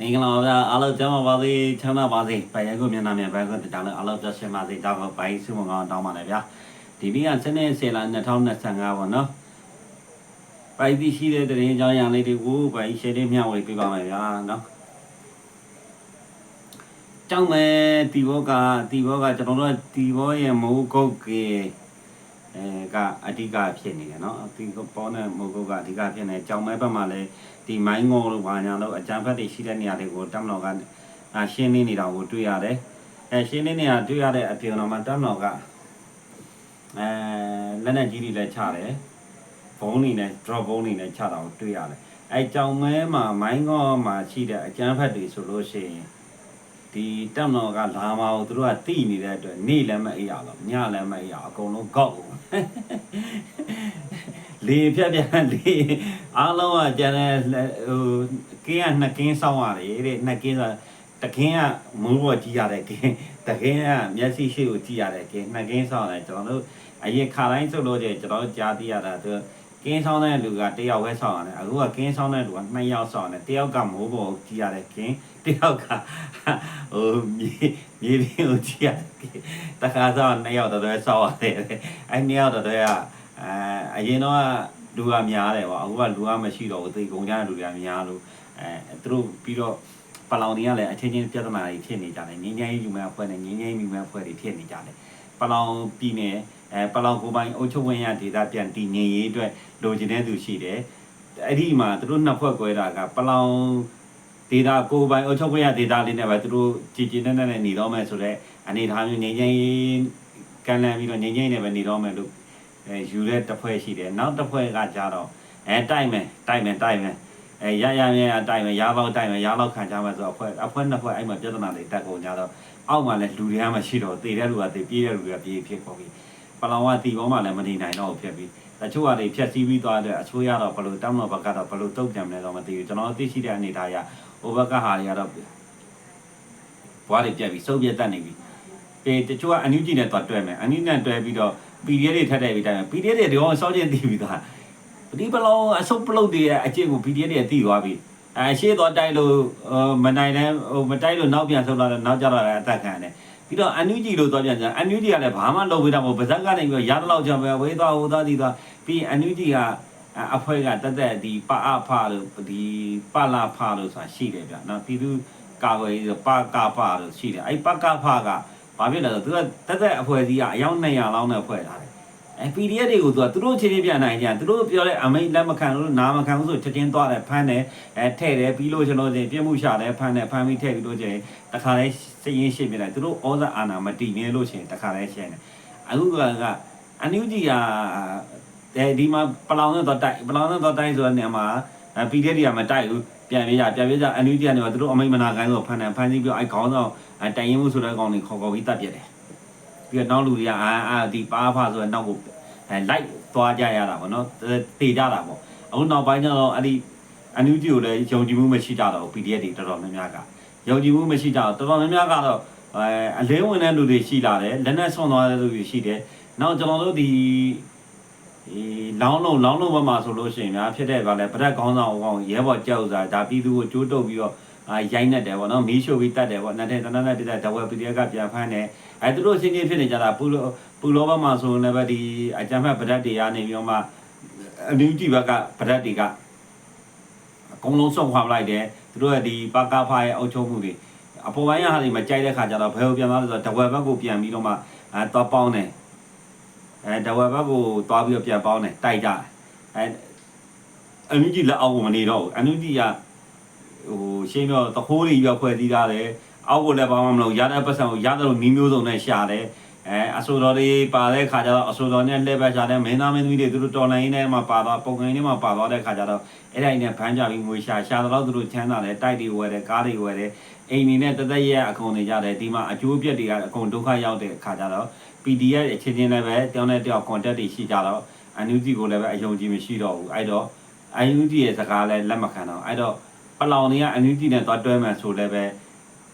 မင်္ဂလာပါဗျာအားလုံးကျမ်းပါပါစေချမ်းသာပါစေပိုင်ရကိုမျက်နှာမြန်ဘက်ကတောင်းလို့အားလုံးပြရှင်ပါစေတောင်းတော့ပိုင်စုမကောင်းတောင်းပါလေဗျာဒီနေ့ကစနေဆယ်လ2025ပေါ့နော်ပိုင်ပြီးရှိတဲ့တရင်အကြောင်းအရာလေးတွေကိုပိုင်ရှင်းလေးမျှဝေပေးပါမယ်ဗျာနော်ကြောင်းမဲ့တီဘောကတီဘောကကျွန်တော်တို့တီဘောရဲ့မိုးကုတ်ကေအဲကအဓိကဖြစ်နေတယ်နော်တီဘောနဲ့မိုးကုတ်ကအဓိကဖြစ်နေကြောင်းမဲ့ဘက်မှာလည်း ဒီမိုင်းငုံလို့ဘာညာလို့အကြံဖက်တွေရှိတဲ့နေရာတွေကိုတမ်တော်ကအာရှင်းနေနေတာကိုတွေ့ရတယ်။အဲရှင်းနေနေတာတွေ့ရတဲ့အပြင်တော့မှတမ်တော်ကအဲလက်နဲ့ကြီးတွေလည်းချတယ်။ဘုံနေနဲ့ drop ဘုံနေနဲ့ချတာကိုတွေ့ရတယ်။အဲကြောင်မဲမှာမိုင်းငေါမှာရှိတဲ့အကြံဖက်တွေဆိုလို့ရှိရင်ဒီတမ်တော်ကလာမအောင်သူတို့ကတိနေတဲ့အတွက်နေလည်းမအေးရတော့ညလည်းမအေးရအကုန်လုံးကောက်ကုန် လေဖြတ်ဖြတ်လေအားလုံးကကျန်တဲ့ဟိုကင်းကနှစ်ကင်းစောင်းရတယ်တဲ့နှစ်ကင်းဆိုတကင်းကမူးပေါ်ကြည့်ရတဲ့ကင်းတကင်းကမျက်စိရှိကိုကြည့်ရတဲ့ကင်းနှစ်ကင်းစောင်းတယ်ကျွန်တော်တို့အရင်ခါတိုင်းဆိုလို့ကျကျွန်တော်ကြားသိရတာသူကင်းဆောင်တဲ့လူကတယောက်ပဲဆောင်ရတယ်အခုကကင်းဆောင်တဲ့လူကနှစ်ယောက်ဆောင်တယ်တယောက်ကမိုးပေါ်ကြည့်ရတဲ့ကင်းတယောက်ကဟိုမြေမြေပြင်ကိုကြည့်ရတဲ့ကင်းတခါဆောင်နှစ်ယောက်တော့ဆောက်ရတယ်အဲနှစ်ယောက်တော့က အဲအရင်တော့လူကများတယ်ပေါ့အခုကလူကမရှိတော့ဘူးသိကုန်ကြတဲ့လူတွေကများလို့အဲသူတို့ပြီးတော့ပလောင်တွေကလည်းအချင်းချင်းပြဿနာတွေဖြစ်နေကြတယ်ငင်းငိုင်းယူမဲ့အဖွဲ့နဲ့ငင်းငိုင်းယူမဲ့အဖွဲ့တွေဖြစ်နေကြတယ်ပလောင်ပြည်နယ်အဲပလောင်ကိုယ်ပိုင်အုပ်ချုပ်ဝင်ရဒေတာပြန်တည်ငြိမ်ရေးအတွက်လိုချင်တဲ့သူရှိတယ်အဲ့ဒီမှာသူတို့နှစ်ဖွဲ့ကွဲတာကပလောင်ဒေတာကိုယ်ပိုင်အုပ်ချုပ်ဝင်ရဒေတာလေးနဲ့ပဲသူတို့ကြည်ကြည်နဲ့နဲ့နေတော့မယ်ဆိုတော့အနေထားမျိုးငြိမ်ငြိမ်ကန်လန်ပြီးတော့ငြိမ်ငြိမ်နဲ့ပဲနေတော့မယ်လို့ အဲယူတဲ့တစ်ဖွဲ့ရှိတယ်နောက်တစ်ဖွဲ့ကကြတော့အဲတိုက်မယ်တိုက်မယ်တိုက်မယ်အဲရရမြဲတိုက်မယ်ရားပေါက်တိုက်မယ်ရားပေါက်ခံကြမယ်ဆိုတော့အဖွဲ့အဖွဲ့နှစ်ဖွဲ့အဲ့မှာပြဿနာတွေတက်ကုန်ကြတော့အောက်မှာလည်းလူတွေကမရှိတော့တေတဲ့လူကတေပြေးတဲ့လူကပြေးဖြစ်ကုန်ပြီပလောင်ကတီပေါ်မှာလည်းမနေနိုင်တော့ဖြစ်ပြီတချို့ကတွေဖြက်စီးပြီးသွားတဲ့အချိုးရတော့ဘလို့တောင်းတော့ဘက်ကတော့ဘလို့တုတ်ပြန်မလဲတော့မသိဘူးကျွန်တော်သိရှိတဲ့အနေထားရဟိုဘက်ကဟာတွေကတော့ဘွားတွေပြက်ပြီးစုပ်ပြက်တတ်နေပြီပေတချို့ကအန်ယူဂျီနဲ့တွဲမယ်အန်ယူနဲ့တွဲပြီးတော့ PDF တွေထပ်တယ်ပြီးတိုင်း PDF တွေဒီကောင်စောချင်းတည်ပြီးသားပဒီပလောအစုပ်ပလုတ်တွေရဲ့အကျင့်ကို PDF တွေတည်သွားပြီအဲရှေ့တော့တိုက်လို့မနိုင်လဲဟိုမတိုက်လို့နောက်ပြန်ဆုတ်လာတော့နောက်ကျတော့လည်းအသက်ခံတယ်ပြီးတော့အန်ယူဂျီလို့တော့ပြန်ကြအန်ယူဂျီကလည်းဘာမှလုပ်ပေးတာမဟုတ်ပါဇက်ကနေပြီးတော့ရတဲ့လောက်ကြောင့်ပဲဝေးသွားဟိုသွားဒီသွားပြီးအန်ယူဂျီကအဖွဲကတက်တက်ဒီပအဖလို့ဒီပလာဖလို့ဆိုတာရှိတယ်ဗျနော်ပြည်သူကာကွယ်ရေးပကဖလို့ရှိတယ်အဲ့ပကဖက ဘာဖြစ်လဲဆိုတော့သူကတက်တက်အဖွဲ့အစည်းကအယောက်200လောက်နဲ့ဖွဲ့ထားတယ်အဲ PDF တွေကိုသူကသူတို့ချင်းချင်းပြန်နိုင်ကြသူတို့ပြောတဲ့အမိတ်လက်မခံလို့နားမခံဘူးဆိုချက်ချင်းသွားတယ်ဖမ်းတယ်အဲထဲ့တယ်ပြီးလို့ကျွန်တော်ချင်းပြစ်မှုရှာတယ်ဖမ်းတယ်ဖမ်းပြီးထဲ့ပြီးလို့ချင်းတခါလဲစည်ရင်ရှင်းပြလိုက်သူတို့ဩဇာအာဏာမတည်နေလို့ချင်းတခါလဲရှင်းတယ်အခုကအန်ယူဂျီကအဲဒီမှာပလောင်နဲ့တော့တိုက်ပလောင်နဲ့တော့တိုက်ဆိုတဲ့နေရာမှာ PDF တွေကမတိုက်ဘူးပြန်ပြေးကြပြန်ပြေးကြအန်ယူဂျီကနေတော့သူတို့အမိတ်မနာခိုင်းဆိုဖမ်းတယ်ဖမ်းပြီးပြီးအဲခေါင်းဆောင် အဲတိုင်ရင်မှုဆိုတဲ့ကောင်တွေခေါ်ခေါ်ပြီးတပ်ပြစ်တယ်ပြီးတော့နောက်လူတွေကအာအာဒီပါဖာဆိုတဲ့နောက်ကိုအဲလိုက်သွားကြရတာပေါ့နော်တေကြတာပေါ့အခုနောက်ပိုင်းကျတော့အဲ့ဒီအန်ယူဂျီကိုလည်းယုံကြည်မှုမရှိကြတော့ဘူး PDF တွေတော်တော်များများကယုံကြည်မှုမရှိကြတော့တော်တော်များများကတော့အဲအလင်းဝင်တဲ့လူတွေရှိလာတယ်လက်နဲ့ဆွန့်သွားတဲ့လူတွေရှိတယ်နောက်ကျွန်တော်တို့ဒီဒီလောင်းလုံးလောင်းလုံးဘက်မှာဆိုလို့ရှိရင်များဖြစ်တဲ့ကလည်းဗရက်ခေါင်းဆောင်အကောင်ရဲဘော်ကြောက်စားဒါပြည်သူကိုကြိုးတုပ်ပြီးတော့ အာရိုက်နေတယ်ပေါ့နော်မီးရှို့ပြီးတတ်တယ်ပေါ့နှစ်ထင်တနက်နဲ့ပြတဲ့ဒဝဲ PDF ကပြန်ဖမ်းတယ်အဲသူတို့စင်းချင်းဖြစ်နေကြတာပူလောပူလောဘက်မှာဆိုရင်လည်းပဲဒီအကြမ်းဖက်ဗရက်တွေကနေပြီးတော့မှအနူးကြည့်ဘက်ကဗရက်တွေကအကုန်လုံးဆုံးခွာပလိုက်တယ်သူတို့ရဲ့ဒီပါကာဖာရဲ့အုပ်ချုပ်မှုတွေအပေါ်ပိုင်းကဟာတွေမကြိုက်တဲ့ခါကျတော့ဘယ်ကိုပြန်သွားလဲဆိုတော့ဒဝဲဘက်ကိုပြန်ပြီးတော့မှအဲသွားပေါင်းတယ်အဲဒဝဲဘက်ကိုသွားပြီးတော့ပြန်ပေါင်းတယ်တိုက်ကြတယ်အဲအန်ယူဂျီလက်အောက်ကိုမနေတော့ဘူးအန်ယူဂျီက ဟိုရှင်းပြောတခိုးတွေပြောဖွဲ့စည်းထားတယ်အောက်ကိုလည်းဘာမှမလုပ်ရတဲ့ပတ်စံကိုရတယ်လို့နီးမျိုးစုံနဲ့ရှာတယ်အဲအဆိုတော်တွေပါတဲ့ခါကျတော့အဆိုတော်နဲ့လှည့်ပတ်ရှာတဲ့မင်းသားမင်းသမီးတွေသူတို့တော်လိုင်းထဲမှာပါသွားပုံကိန်းထဲမှာပါသွားတဲ့ခါကျတော့အဲ့ဒါနဲ့ဖမ်းကြပြီးငွေရှာရှာတော့သူတို့ချမ်းသာတယ်တိုက်တွေဝယ်တယ်ကားတွေဝယ်တယ်အိမ်နေနဲ့တသက်ရက်အကုန်နေကြတယ်ဒီမှာအကျိုးပြက်တွေကအကုန်ဒုက္ခရောက်တဲ့ခါကျတော့ PDF အချင်းချင်းလည်းပဲတောင်းတဲ့တယောက် contact တွေရှိကြတော့အန်ယူဂျီကိုလည်းပဲအယုံကြည်မရှိတော့ဘူးအဲ့တော့အန်ယူဂျီရဲ့စကားလည်းလက်မခံတော့အဲ့တော့ ပလောင်တွေကအန်ယူဂျီနဲ့သွားတွဲမှဆိုလည်းပဲ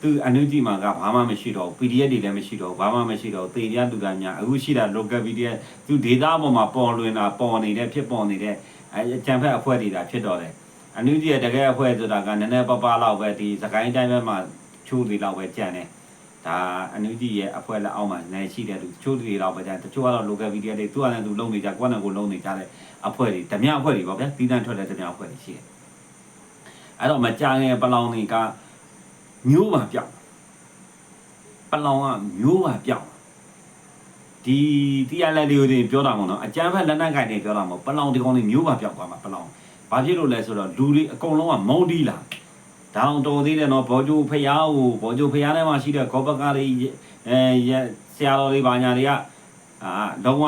သူအန်ယူဂျီမှာကဘာမှမရှိတော့ဘူး PDF တွေလည်းမရှိတော့ဘူးဘာမှမရှိတော့ဘူးတေရလူသားများအခုရှိတာ local PDF သူဒေတာပေါ်မှာပေါ်လွင်တာပေါ်နေတဲ့ဖြစ်ပေါ်နေတဲ့အဲအကြံဖက်အဖွဲ့တွေဒါဖြစ်တော့တယ်အန်ယူဂျီရဲ့တကယ်အဖွဲ့ဆိုတာကနည်းနည်းပပလောက်ပဲဒီစကိုင်းတိုင်းဘက်မှာချိုးစီလောက်ပဲကြံတယ်ဒါအန်ယူဂျီရဲ့အဖွဲ့လက်အောက်မှာနေရှိတဲ့သူချိုးစီလောက်ပဲကြံတချို့ကတော့ local media တွေသူ့အနေနဲ့သူလုံနေကြကိုယ့်နဲ့ကိုယ်လုံနေကြတဲ့အဖွဲ့တွေဓမြအဖွဲ့တွေပေါ့ဗျာတီးတန်းထွက်တဲ့ဓမြအဖွဲ့တွေရှိတယ် အဲ့တော့မကြငယ်ပလောင်တွေကမျိုးပါပြောက်ပလောင်ကမျိုးပါပြောက်ဒီတရားလက်လေးတွေပြောတာမို့နော်အကြမ်းဖက်လက်နက်ကိုင်တွေပြောတာမို့ပလောင်ဒီကောင်တွေမျိုးပါပြောက်သွားမှာပလောင်ဘာဖြစ်လို့လဲဆိုတော့လူတွေအကုန်လုံးကမုန်းတီးလာဒါအောင်တော်သေးတယ်နော်ဘောဂျိုဖျားကိုဘောဂျိုဖျားထဲမှာရှိတဲ့ကောပကားတွေအဲဆရာတော်တွေဘာညာတွေကအာတော့က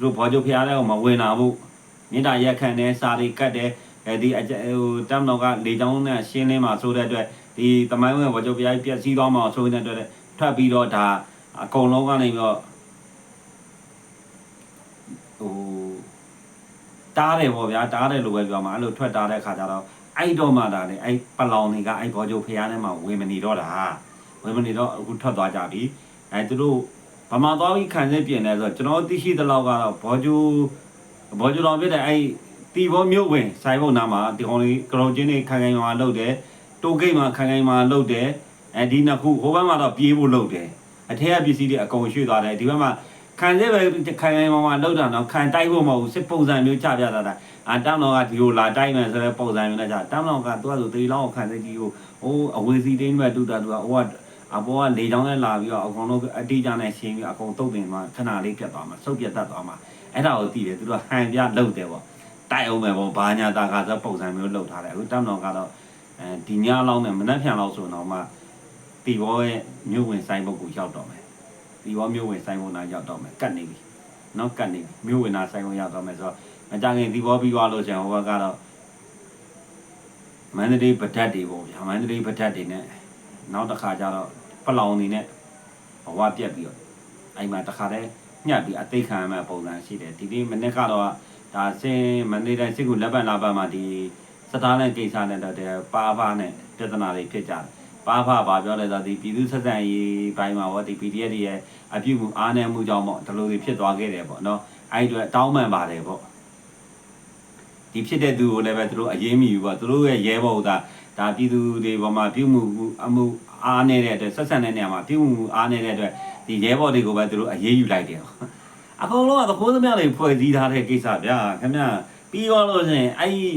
သူတို့ဘောဂျိုဖျားထဲကိုမဝင်လာဘူးမြေတားရက်ခံတယ်စာတွေကတ်တယ် အဲဒီအဟိုတမ်တော်ကလေချောင်းနဲ့ရှင်းလင်းမှာဆိုတဲ့အတွက်ဒီတမိုင်းဝင်ဘောဂျိုဖျားကြီးပြက်စီးသွားမှာဆိုတဲ့အတွက်ထွက်ပြီးတော့ဒါအကုန်လုံးကနေပြီးတော့ဟိုတားတယ်ပေါ့ဗျာတားတယ်လို့ပဲပြောမှာအဲ့လိုထွက်တားတဲ့ခါကျတော့အဲ့တော့မှဒါလေအဲ့ပလောင်တွေကအဲ့ဘောဂျိုဖျားထဲမှာဝင်မနေတော့တာဝင်မနေတော့အခုထွက်သွားကြပြီအဲ့သူတို့ဗမာသွားပြီးခံစစ်ပြင်တယ်ဆိုတော့ကျွန်တော်သိရှိသလောက်ကတော့ဘောဂျိုဘောဂျိုတော်ပြတဲ့အဲ့ တီဘောမြို့ဝင်ဆိုင်ဘုံနာမှာဒီကောင်လေးကရောချင်းတွေခံခံမှာလုပ်တယ်တိုဂိတ်မှာခံခံမှာလုပ်တယ်အဲ့ဒီနှစ်ခုဟိုဘက်မှာတော့ပြေးဖို့လုပ်တယ်အထက်ကပစ္စည်းတွေအကုန်ရွှေ့သွားတယ်ဒီဘက်မှာခံစစ်ပဲခိုင်ခိုင်မာမာလောက်တာတော့ခံတိုက်ဖို့မဟုတ်ဘူးစစ်ပုံစံမျိုးချပြတာတာအာတမ်တော်ကဒီလိုလာတိုက်မယ်ဆိုတဲ့ပုံစံမျိုးနဲ့ကြာတမ်တော်ကသူကဆိုသေလောင်းကိုခံစစ်ကြီးကိုဟိုအဝေစီတင်းမဲ့တူတာတူကဟိုကအပေါ်ကလေချောင်းနဲ့လာပြီးတော့အကုန်လုံးအတိအကျနဲ့ရှင်းပြီးအကုန်တုတ်တင်သွားခဏလေးပြတ်သွားမှာစုပ်ပြတ်တတ်သွားမှာအဲ့ဒါကိုသိတယ်သူတို့ဟန်ပြလှုပ်တယ်ပေါ့ တိုက်အောင်မယ်ပေါ့ဘာညာတာခါဆိုပုံစံမျိုးလုပ်ထားတယ်အခုတပ်တော်ကတော့အဲဒီညလောက်နဲ့မနှက်ဖြန်လောက်ဆိုတော့မှတီဘောရဲ့မြို့ဝင်ဆိုင်ဘုတ်ကိုရောက်တော့မယ်တီဘောမြို့ဝင်ဆိုင်ဘုတ်နာရောက်တော့မယ်ကတ်နေပြီနော်ကတ်နေပြီမြို့ဝင်နာဆိုင်ဘုတ်ရောက်တော့မယ်ဆိုတော့မကြခင်တီဘောပြီးသွားလို့ရှင်ဟိုဘက်ကတော့မန္တလေးပဒတ်တွေပေါ့ဗျာမန္တလေးပဒတ်တွေနဲ့နောက်တစ်ခါကျတော့ပလောင်နေနဲ့ဘဝပြတ်ပြီးတော့အဲ့မှာတစ်ခါတည်းညှပ်ပြီးအသိခံရမယ့်ပုံစံရှိတယ်ဒီနေ့မနေ့ကတော့ ဒါစင်မန္တလေးတိုင်းစစ်ကူလက်ပတ်လာပတ်မှာဒီစတားနဲ့ကိစ္စနဲ့တော့တဲ့ပါပါနဲ့ပြဿနာတွေဖြစ်ကြတယ်ပါဖပါပြောလဲဆိုတော့ဒီပြည်သူဆက်ဆံရေးဘိုင်းမှာပေါ့ဒီ PDF တွေရဲ့အပြုမှုအားနည်းမှုကြောင့်ပေါ့ဒီလိုတွေဖြစ်သွားခဲ့တယ်ပေါ့နော်အဲ့ဒီအတွက်တောင်းပန်ပါတယ်ပေါ့ဒီဖြစ်တဲ့သူကိုလည်းပဲသူတို့အရေးမယူပေါ့သူတို့ရဲ့ရဲဘော်ကဒါပြည်သူတွေပေါ်မှာပြုမှုအမှုအားနည်းတဲ့အတွက်ဆက်ဆံတဲ့နေရာမှာပြုမှုအားနည်းတဲ့အတွက်ဒီရဲဘော်တွေကိုပဲသူတို့အရေးယူလိုက်တယ် အကုန်လုံးကသခိုးသမားတွေဖွဲ့စည်းထားတဲ့ကိစ္စဗျာခင်ဗျပြီးတော့လို့ရှိရင်အဲ့ဒီ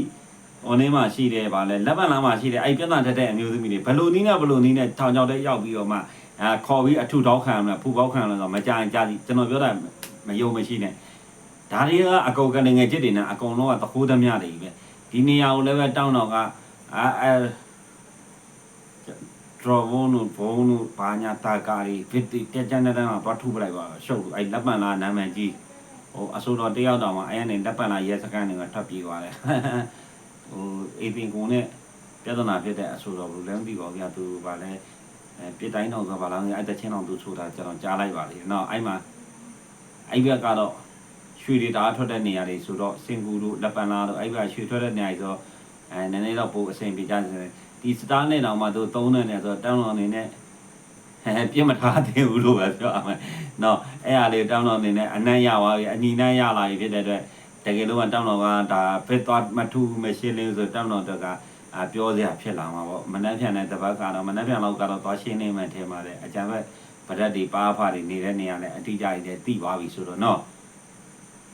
ဟိုနေ့မှရှိတယ်ဗာလဲလက်ပံလာမှရှိတယ်အဲ့ပြဿနာတက်တဲ့အမျိုးသမီးတွေဘယ်လိုနည်းနဲ့ဘယ်လိုနည်းနဲ့ထောင်ချောက်တဲ့ရောက်ပြီးတော့မှအာခေါ်ပြီးအထုထောက်ခံရမလားဖူပေါက်ခံရမလားဆိုတော့မကြရင်ကြာစီကျွန်တော်ပြောတာမယုံမရှိနဲ့ဒါတွေကအကုန်ကနေငယ်ချစ်တွေနဲ့အကုန်လုံးကသခိုးသမျှတွေပဲဒီနေရာကိုလည်းပဲတောင်းတော့ကအာအဲ ဒရဘုံနုဘုံနုဘာညာတာကာရီဗစ်တီတက်ကြတဲ့တန်းကသွားထုပလိုက်ပါရှုပ်အဲ့လက်ပံလာနာမည်ကြီးဟိုအစိုးရတယောက်တောင်မှအဲ့ကနေလက်ပံလာရဲစကန်တွေကထပ်ပြေးသွားတယ်ဟိုအေပင်ကုံနဲ့ပြဿနာဖြစ်တဲ့အဆိုတော်ဘယ်လိုလဲမသိပါဘူးဗျာသူဗာလဲအဲပြစ်တိုင်းတော့ဆိုဗာလားအဲ့တချင်းအောင်သူဆိုတာကျွန်တော်ကြားလိုက်ပါလေနော်အဲ့မှာအဲ့ဘက်ကတော့ရွှေတွေတားထွက်တဲ့နေရာတွေဆိုတော့စင်ကူတို့လက်ပံလာတို့အဲ့ဘက်ရွှေထွက်တဲ့နေရာတွေဆိုတော့အဲနည်းနည်းတော့ပိုအဆင်ပြေကြတယ် ဒီစတားနဲ့တော့မှသူသုံးတဲ့နေရာဆိုတော့တောင်းတော်အနေနဲ့ဟဲ့ပြစ်မထားသေးဘူးလို့ပဲပြောရမယ်။နော်အဲ့အားလေးတောင်းတော်အနေနဲ့အနံ့ရပါပြီအညီနှံ့ရလာပြီဖြစ်တဲ့အတွက်တကယ်လို့ကတောင်းတော်ကဒါဖစ်သွားမထူမရှင်းလင်းဆိုတောင်းတော်တကအပြောစရာဖြစ်လာမှာပေါ့မနှက်ဖြန်တဲ့တပတ်ကတော့မနှက်ဖြန်လောက်ကတော့သွားရှင်းနေမှထဲမှာလေအကြံဘက်ဗရက်တွေပါဖာတွေနေတဲ့နေရာနဲ့အတိအကျကြီးတိသွားပြီဆိုတော့နော်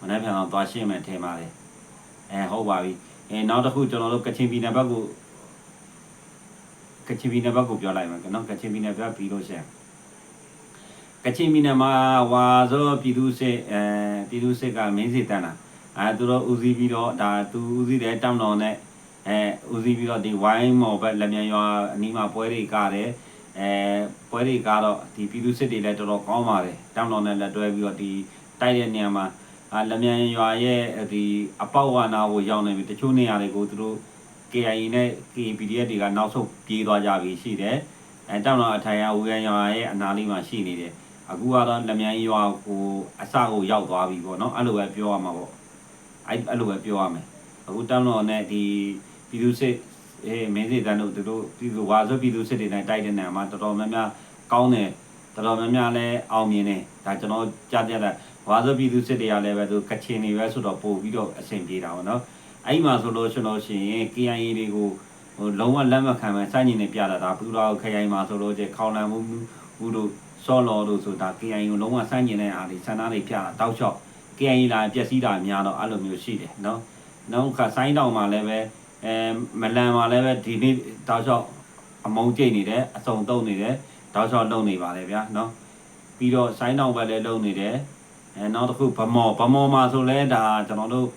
မနှက်ဖြန်တော့သွားရှင်းမှထဲမှာလေအဲဟုတ်ပါပြီအဲနောက်တစ်ခုကျွန်တော်တို့ကချင်ပြည်နယ်ဘက်ကို ကချင်ပြည်နယ်ဘက်ကိုပြောလိုက်မယ်နော်ကချင်ပြည်နယ်ဘက်ပြီးလို့ရှိရင်ကချင်ပြည်နယ်မှာဝါဆိုပြည်သူစစ်အဲပြည်သူစစ်ကမင်းစီတန်းတာအဲသူတို့ဦးစီးပြီးတော့ဒါသူဦးစီးတဲ့တောင်းတော်နဲ့အဲဦးစီးပြီးတော့ဒီဝိုင်းမော်ဘက်လက်မြန်ရွာအနီးမှာပွဲတွေကားတယ်အဲပွဲတွေကားတော့ဒီပြည်သူစစ်တွေလည်းတော်တော်ကောင်းပါတယ်တောင်းတော်နဲ့လက်တွဲပြီးတော့ဒီတိုက်တဲ့နေရာမှာအာလက်မြန်ရွာရဲ့ဒီအပေါက်ဝနာကိုရောက်နေပြီတချို့နေရာတွေကိုသူတို့ KIA နဲ့ KPDF တွေကနောက်ဆုံးပြေးသွားကြပြီရှိတယ်အဲတောင်းတော်အထိုင်အဝေးရွာရဲ့အနားလေးမှာရှိနေတယ်အခုကတော့လက်မြန်ရွာကိုအစကိုရောက်သွားပြီပေါ့နော်အဲ့လိုပဲပြောရမှာပေါ့အဲ့အဲ့လိုပဲပြောရမယ်အခုတမ်းတော်နဲ့ဒီပြည်သူစစ်အေးမင်းစစ်တန်းတို့သူတို့ပြည်သူဝါဆိုပြည်သူစစ်တွေနဲ့တိုက်တဲ့နေရာမှာတော်တော်များများကောင်းတယ်တော်တော်များများလည်းအောင်မြင်တယ်ဒါကျွန်တော်ကြားပြတဲ့ဝါဆိုပြည်သူစစ်တွေကလည်းပဲသူကချင်နေပဲဆိုတော့ပို့ပြီးတော့အဆင်ပြေတာပေါ့နော် အဲ့မှာဆိုလို့ရှိလို့ရှိရင် KIA တွေကိုဟိုလုံးဝလက်မခံပဲစိုင်းနေနေပြတာဒါပူတော်ခရိုင်မှာဆိုလို့ကျခေါင်လန်မှုဘူးတို့စောလော်တို့ဆိုတာ KIA ကိုလုံးဝစိုင်းနေတဲ့အားတွေစန္ဒတွေပြတာတောက်လျှောက် KIA လာပျက်စီးတာများတော့အဲ့လိုမျိုးရှိတယ်နော်နောက်ခါစိုင်းတောင်မှာလည်းပဲအဲမလန်မှာလည်းပဲဒီနေ့တောက်လျှောက်အမုံကျိတ်နေတယ်အစုံတုံးနေတယ်တောက်လျှောက်လုံနေပါလေဗျာနော်ပြီးတော့စိုင်းတောင်ဘက်လည်းလုံနေတယ်အဲနောက်တစ်ခုဗမော်ဗမော်မှာဆိုလဲဒါကျွန်တော်တို့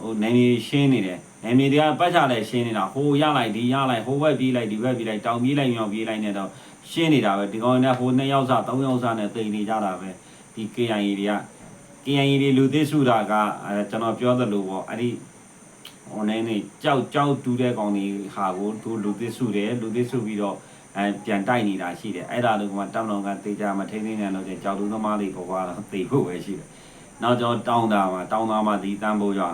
ဟိုနေနေရှင်းနေတယ်နေမြေတွေကပတ်ချလဲရှင်းနေတာဟိုရလိုက်ဒီရလိုက်ဟိုဘက်ပြေးလိုက်ဒီဘက်ပြေးလိုက်တောင်ပြေးလိုက်မြောက်ပြေးလိုက်နေတော့ရှင်းနေတာပဲဒီကောင်နဲ့ဟိုနှစ်ယောက်စားသုံးယောက်စားနဲ့တိန်နေကြတာပဲဒီ KIA တွေက KIA တွေလူသိစုတာကအဲကျွန်တော်ပြောသလိုပေါ့အဲ့ဒီဟိုနေနေကြောက်ကြောက်တူးတဲ့ကောင်တွေဟာကိုသူလူသိစုတယ်လူသိစုပြီးတော့အဲပြန်တိုက်နေတာရှိတယ်အဲ့ဒါလို့ကမှတောင်းတောင်းကတေချာမထိန်းသိမ်းနေလို့ချင်းကြောက်သူသမားတွေပေါ်ကတော့တေဖို့ပဲရှိတယ်နောက်ကျွန်တော်တောင်းတာမှာတောင်းတာမှာဒီတန်ဖိုးရွာ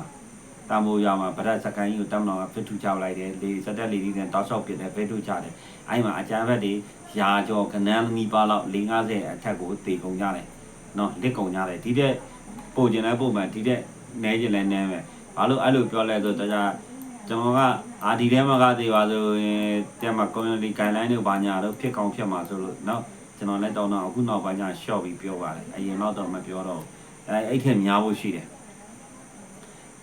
တံမိုးရွာမှာဗရက်စကန်ကြီးကိုတမတော်ကဖိထုချလိုက်တယ်လေစက်တက်လေကြီးနဲ့တောက်လျှောက်ပြတယ်ဖိထုချတယ်အဲ့မှာအကြမ်းဖက်တွေရာကျော်ကနန်းနီးပါးလောက်50အထက်ကိုတေကုန်ကြတယ်နော်လက်ကုန်ကြတယ်ဒီတဲ့ပို့ကျင်တဲ့ပုံမှန်ဒီတဲ့နဲကျင်လဲနဲပဲဘာလို့အဲ့လိုပြောလဲဆိုတော့ကြာကျွန်တော်ကအာဒီထဲမှာကသေးပါဆိုရင်တဲ့မှာ community guideline တွေဘာညာတော့ဖြစ်ကောင်းဖြစ်မှာဆိုလို့နော်ကျွန်တော်လည်းတောင်းတော့အခုနောက်ပိုင်းကျရှော့ပြီးပြောပါတယ်အရင်တော့တော့မပြောတော့ဘူးအဲအဲ့ထက်များဖို့ရှိတယ်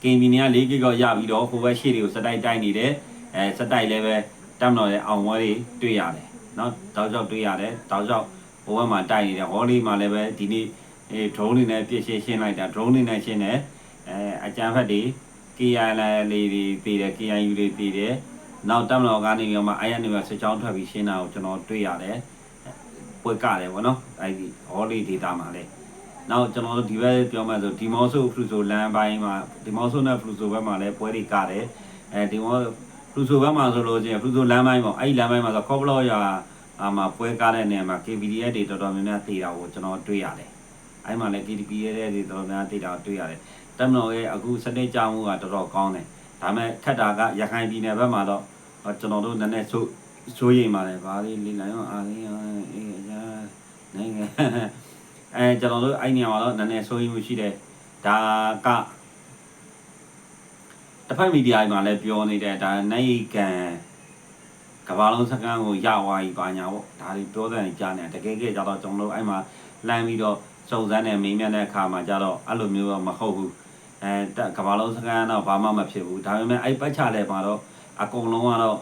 ကင်ဗီနီက၄ဂိတ်တော့ရပြီးတော့ဟိုဘက်ရှေ့တွေကိုစတိုက်တိုက်နေတယ်အဲစတိုက်လည်းပဲတတ်မတော်တဲ့အောင်ပွဲတွေတွေ့ရတယ်နော်တောက်လျှောက်တွေ့ရတယ်တောက်လျှောက်ဟိုဘက်မှာတိုက်နေတယ်ဟောလီမှာလည်းပဲဒီနေ့အဲ drone တွေနဲ့ပြည့်ရှင်းရှင်းလိုက်တာ drone တွေနဲ့ရှင်းတယ်အဲအကြမ်းဖက်တွေ KIA လေးတွေပြည်တယ် KIU တွေပြည်တယ်နောက်တမလောကနေပြီးတော့မှအဲရနေပြီးဆွချောင်းထွက်ပြီးရှင်းတာကိုကျွန်တော်တွေ့ရတယ်ပွဲကတယ်ဗောနော်အဲဒီဟောလီဒေတာမှာလည်း နောက်ကျွန်တော်တို့ဒီဘက်ပြောမှဆိုဒီမော့ဆိုဖလူဆိုလမ်းပိုင်းမှာဒီမော့ဆိုနဲ့ဖလူဆိုဘက်မှာလဲပွဲတွေကတယ်အဲဒီမော့ဖလူဆိုဘက်မှာဆိုလို့ချင်းဖလူဆိုလမ်းပိုင်းပေါ့အဲ့ဒီလမ်းပိုင်းမှာဆို cover ရွာအာမှာပွဲကားတဲ့နေရာမှာ KVDS တွေတော်တော်များများတည်တာကိုကျွန်တော်တွေ့ရတယ်အဲ့မှာလည်း KTP ရဲ့တွေတော်တော်များတိတ်တာတွေ့ရတယ်။တက်မတော်ရဲ့အခုစနစ်ကြောင်းမှုကတော်တော်ကောင်းတယ်။ဒါပေမဲ့ခက်တာကရခိုင်ပြည်နယ်ဘက်မှာတော့ကျွန်တော်တို့နည်းနည်းဆိုးဆိုးရိမ်ပါတယ်။ဘာလေးလေးလိုက်အောင်အားလေးအေးအကြာနိုင်ငံ အဲကျွန်တော်တို့အဲ့နေရာမှာတော့နည်းနည်းဆိုးရိမ်မှုရှိတယ်။ဒါကတစ်ဖက်မီဒီယာမှာလည်းပြောနေတဲ့ဒါနိုင်ကန်ကဘာလုံးစကန်ကိုရဝါကြီးပါညာပေါ့ဒါတွေပြောတဲ့ကြားနေတကယ်ကြတော့ကျွန်တော်တို့အဲ့မှာလမ်းပြီးတော့ စုံစမ်းတယ်မေးမြန်းတဲ့အခါမှာကျတော့အဲ့လိုမျိုးတော့မဟုတ်ဘူးအဲကဘာလုံးစကန်တော့ဘာမှမဖြစ်ဘူးဒါပေမဲ့အဲ့ပတ်ချလဲမှာတော့အကုန်လုံးကတော့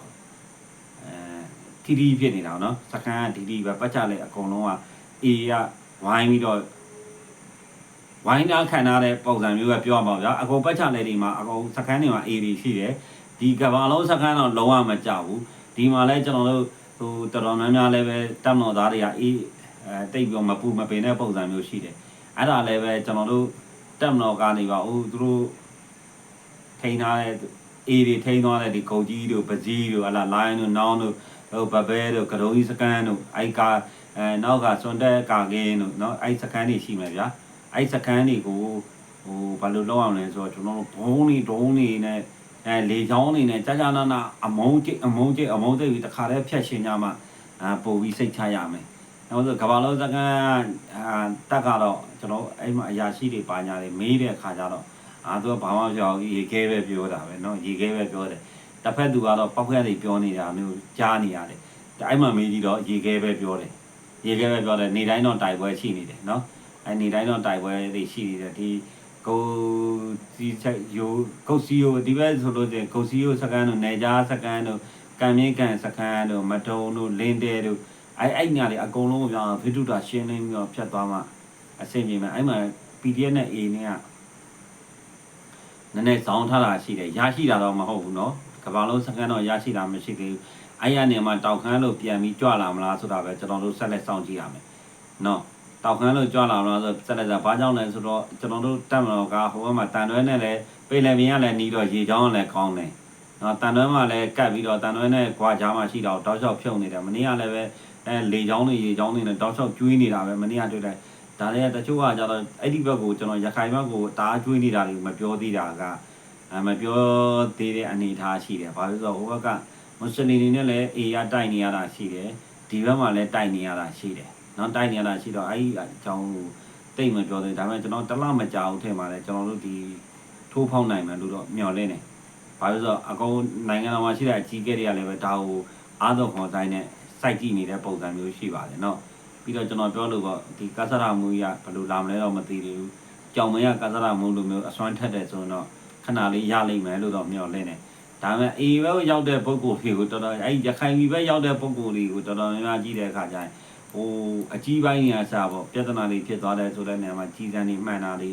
အဲတီတီဖြစ်နေတာเนาะစကန်ကတီတီပဲပတ်ချလဲအကုန်လုံးကအေးရ ဝိုင်းပြီးတော့ဝိုင်းတာခံထားတဲ့ပုံစံမျိုးပဲပြောရမှာဗျာအကုန်ပတ်ချလဲဒီမှာအကုန်စကန်တွေမှာအေးတွေရှိတယ်ဒီကဘာလုံးစကန်တော့လုံးဝမကြဘူးဒီမှာလဲကျွန်တော်တို့ဟိုတော်တော်များများလည်းပဲတက်မတော်သားတွေကအေးအဲတိတ်ပြီးမပူမပင်တဲ့ပုံစံမျိုးရှိတယ်အဲ့ဒါလည်းပဲကျွန်တော်တို့တက်မတော်ကနေပါဦးသူတို့ထိန်းထားတဲ့အေးတွေထိန်းသွားတဲ့ဒီကုန်ကြီးတို့ပကြီးတို့ဟလာလိုင်းတို့နောင်းတို့ဟိုဘဘဲတို့ကရုံကြီးစကန်တို့အိုက်က အဲနောက်ကစွန်တက်ကာကင်းတို့เนาะအဲ့စကန်တွေရှိမယ်ဗျာအဲ့စကန်တွေကိုဟိုဘာလို့လောက်အောင်လဲဆိုတော့ကျွန်တော်တို့ဘုံတွေဒုံးတွေနဲ့အဲလေချောင်းတွေနဲ့ကြာကြာနာနာအမုန်းကျအမုန်းကျအမုန်းသိပြီးတခါတည်းဖြတ်ရှင်ကြမှာအာပို့ပြီးစိတ်ချရမယ်နောက်ဆိုကဘာလို့စကန်အာတက်ကတော့ကျွန်တော်အဲ့မှာအရာရှိတွေပါညာတွေမေးတဲ့အခါကျတော့အာသူကဘာမှပြောရေခဲပဲပြောတာပဲเนาะရေခဲပဲပြောတယ်တစ်ဖက်သူကတော့ပောက်ခွက်တွေပြောနေတာမျိုးကြားနေရတယ်အဲ့မှာမေးကြည့်တော့ရေခဲပဲပြောတယ် ရေခဲပဲပြောတယ်နေတိုင်းတော့တိုက်ပွဲရှိနေတယ်เนาะအဲ့နေတိုင်းတော့တိုက်ပွဲတွေရှိနေတယ်ဒီကိုစီချက်ယိုကုတ်စီယိုဒီဘက်ဆိုလို့ချင်းကုတ်စီယိုစကန်တို့နေကြားစကန်တို့ကံမြင့်ကန်စကန်တို့မတုံတို့လင်းတဲတို့အဲ့အဲ့ညာတွေအကုန်လုံးပြောင်းဖိတုတာရှင်းလင်းပြီးတော့ဖြတ်သွားမှအဆင်ပြေမယ်အဲ့မှာ PDF နဲ့ A နဲ့ကနည်းနည်းဇောင်းထားတာရှိတယ်ရရှိတာတော့မဟုတ်ဘူးเนาะကဘာလုံးစကန်တော့ရရှိတာမရှိသေးဘူး အဲ့ရနေမှာတောက်ခမ်းလို့ပြန်ပြီးကြွလာမလားဆိုတာပဲကျွန်တော်တို့ဆက်လက်စောင့်ကြည့်ရမယ်နော်တောက်ခမ်းလို့ကြွလာမလားဆိုဆက်လက်စောင့်ဘာကြောင့်လဲဆိုတော့ကျွန်တော်တို့တက်မတော်ကဟိုဘက်မှာတန်တွဲနဲ့လည်းပိတ်လည်းမြင်ရလည်းနီးတော့ရေချောင်းလည်းကောင်းတယ်နော်တန်တွဲမှာလည်းကတ်ပြီးတော့တန်တွဲနဲ့ကွာချားမှရှိတော့တောက်လျှောက်ဖြုတ်နေတယ်မနေ့ကလည်းပဲအဲလေချောင်းတွေရေချောင်းတွေနဲ့တောက်လျှောက်ကျွေးနေတာပဲမနေ့ကတွေ့တယ်ဒါလည်းတချို့ကကြတော့အဲ့ဒီဘက်ကိုကျွန်တော်ရခိုင်ဘက်ကိုတားကျွေးနေတာတွေမပြောသေးတာကမပြောသေးတဲ့အနေအထားရှိတယ်ဘာလို့ဆိုတော့ဟိုဘက်က မွတ်စလင်တွေနဲ့လည်းအေရတိုက်နေရတာရှိတယ်ဒီဘက်မှာလည်းတိုက်နေရတာရှိတယ်နော်တိုက်နေရတာရှိတော့အဲ့ဒီအကြောင်းကိုတိတ်မပြောသေးဒါပေမဲ့ကျွန်တော်တလမကြောက်ထဲမှာလည်းကျွန်တော်တို့ဒီထိုးဖောက်နိုင်မယ်လို့တော့မျှော်လင့်တယ်ဘာလို့ဆိုတော့အကောင်နိုင်ငံတော်မှာရှိတဲ့အကြီးအကဲတွေကလည်းပဲဒါကိုအားသောခေါ်တိုင်းနဲ့စိုက်ကြည့်နေတဲ့ပုံစံမျိုးရှိပါတယ်နော်ပြီးတော့ကျွန်တော်ပြောလို့ပေါ့ဒီကသရမူရဘယ်လိုလာမလဲတော့မသိသေးဘူးကြောင်မရကသရမူလိုမျိုးအစွမ်းထက်တယ်ဆိုတော့ခဏလေးရလိမ့်မယ်လို့တော့မျှော်လင့်တယ် ဒါပေမဲ့အေဘဲကိုရောက်တဲ့ပုံကိုယ်တွေကိုတော်တော်အဲ့ဒီရခိုင်ပြည်ဘက်ရောက်တဲ့ပုံကိုယ်တွေကိုတော်တော်များများကြည့်တဲ့အခါကျရင်ဟိုအကြီးပိုင်းညာစပေါ့ပြဿနာတွေဖြစ်သွားတယ်ဆိုတဲ့နေရာမှာကြီးစံနေမှန်တာတွေ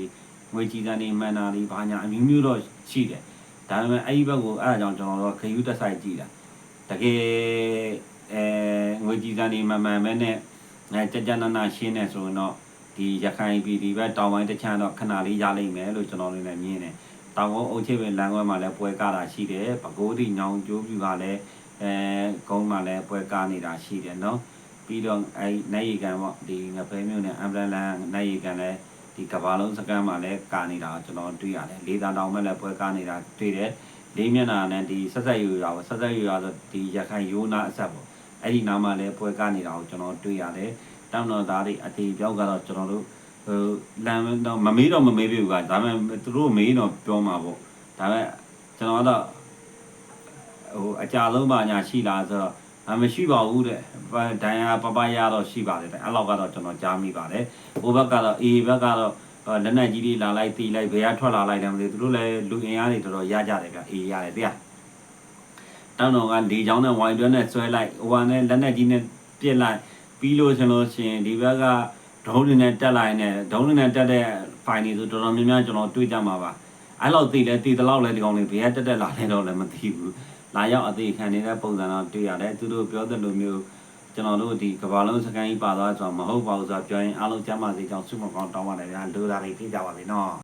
ငွေကြီးစံနေမှန်တာတွေဘာညာအမျိုးမျိုးတော့ရှိတယ်ဒါပေမဲ့အဲ့ဒီဘက်ကိုအဲ့အကြောင်းကျွန်တော်တို့ခရူးတက်ဆိုင်ကြည့်တာတကယ်အဲငွေကြည်စံဒီမမှန်ပဲနဲ့အဲကြကြနာနာရှင်းနေဆိုရင်တော့ဒီရခိုင်ပြည်ဒီဘက်တောင်ပိုင်းတစ်ချမ်းတော့ခဏလေးရလိမ့်မယ်လို့ကျွန်တော်တို့လည်းမြင်တယ် တောင်ကုန်းအုတ်ချစ်ပဲလမ်းခွဲမှာလည်းပွဲကားတာရှိတယ်ပဲခူးတီညောင်ကျိုးပြူကလည်းအဲကုန်းမှာလည်းပွဲကားနေတာရှိတယ်နော်ပြီးတော့အဲနိုင်ရီကန်ပေါ့ဒီငဖဲမျိုးနဲ့အမ်ဘလန်လန်နိုင်ရီကန်လည်းဒီကဘာလုံးစကန်မှာလည်းကာနေတာကိုကျွန်တော်တွေ့ရတယ်လေးသာတောင်မဲ့လည်းပွဲကာနေတာတွေ့တယ်လေးမျက်နှာနဲ့ဒီဆက်ဆက်ယူရပါဆက်ဆက်ယူရဆိုဒီရခိုင်ယိုးနာအဆက်ပေါ့အဲ့ဒီနားမှာလည်းပွဲကာနေတာကိုကျွန်တော်တွေ့ရတယ်တောင်တော်သားတွေအတီပြောက်ကတော့ကျွန်တော်တို့ ဟိုလမ်းတော့မမေးတော့မမေးပြဘူးကဒါပေမဲ့သူတို့မေးတော့ပြောမှာပေါ့ဒါပေမဲ့ကျွန်တော်ကတော့ဟိုအကြလုံးပါညာရှိလားဆိုတော့အမရှိပါဘူးတဲ့ဒိုင်ယာပပရတော့ရှိပါတယ်တဲ့အဲ့လောက်ကတော့ကျွန်တော်ကြားမိပါတယ်ဟိုဘက်ကတော့အေဘက်ကတော့ဟိုလက်နက်ကြီးတွေလာလိုက်တီးလိုက်ဘယ်ကထွက်လာလိုက်တယ်မသိဘူးသူတို့လည်းလူအင်အားတွေတော်တော်ရကြတယ်ဗျအေးရတယ်တရားတောင်းတော်ကဒီချောင်းနဲ့ဝိုင်တွဲနဲ့ဆွဲလိုက်ဟိုကနဲ့လက်နက်ကြီးနဲ့ပြစ်လိုက်ပြီးလို့ရှင်လို့ရှင်ဒီဘက်က ဒုံးတွေနဲ့တက်လိုက်နဲ့ဒုံးတွေနဲ့တက်တဲ့ဖိုင်တွေဆိုတော်တော်များများကျွန်တော်တွေ့ကြမှာပါအဲ့လောက်တီးလဲတီးတလောက်လဲဒီကောင်လေးဘယ်ကတက်တက်လာလဲတော့လည်းမသိဘူးလာရောက်အသေးခံနေတဲ့ပုံစံတော့တွေ့ရတယ်သူတို့ပြောတဲ့လိုမျိုးကျွန်တော်တို့ဒီကဘာလုံးစကန်ကြီးပါသွားဆိုတော့မဟုတ်ပါဘူးဆိုတော့ပြောရင်အားလုံးကျမ်းမာစေကြောင်းဆုမကောင်းတောင်းပါတယ်ဗျာလူသားတွေပြကြပါစေနော်